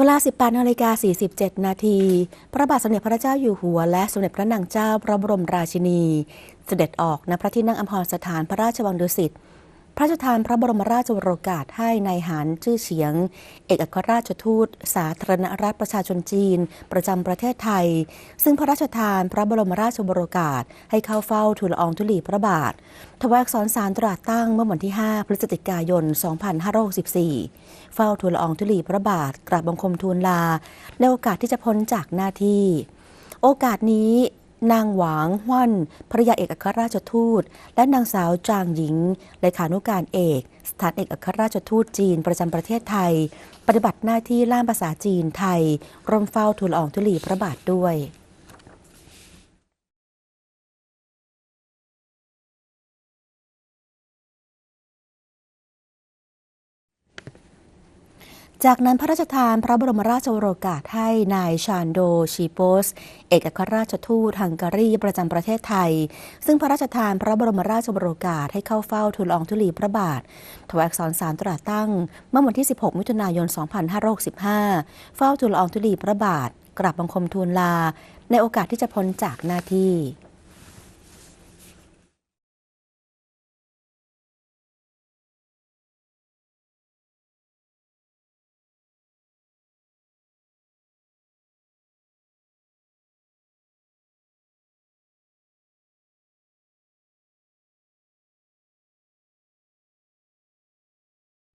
เวลา 18นาฬิกา47 นาที พระบาทสมเด็จพระเจ้าอยู่หัว และสมเด็จพระนางเจ้าพระบรมราชินี เสด็จออกณพระที่นั่งอัมพรสถานพระราชวังดุสิต พระราชทานพระบรมราชวโรกาสให้ในายหานชื่อเฉียง เอกอัครราชทูต สาธารณรัฐประชาชนจีน ประจำประเทศไทย ซึ่งพระราชทานพระบรมราชวโรกาสให้เข้าเฝ้าทูลอองธุลีพระบาทถวายอักษรสารตราตั้งเมื่อวันที่ 5 พฤศจิกายน 2564 เฝ้าทูลอองธุลีพระบาทกราบบังคมทูลลาในโอกาสที่จะพ้นจากหน้าที่ โอกาสนี้ นางหวางฮว่นภรยาเอกอัครราชทูต และนางสาวจางหญิงเลขานุการเอก สถานเอกอัครราชทูตจีนประจำประเทศไทย ปฏิบัติหน้าที่ล่ามภาษาจีนไทยร่วมเฝ้าทูลอองธุลีพระบาทด้วย จากนั้นพระราชทานพระบรมราชโอรกาสให้นายชานโดชีโปส เอกอัครราชทูตฮังการีประจำประเทศไทย ซึ่งพระราชทานพระบรมราชโอรกาสให้เข้าเฝ้าทูลอองธุลีพระบาท ถวายอักษรสารตราตั้ง เมื่อวันที่ 16 มิถุนายน 2565 เฝ้าทูลอองธุลีพระบาท กราบบังคมทูลลา ในโอกาสที่จะพ้นจากหน้าที่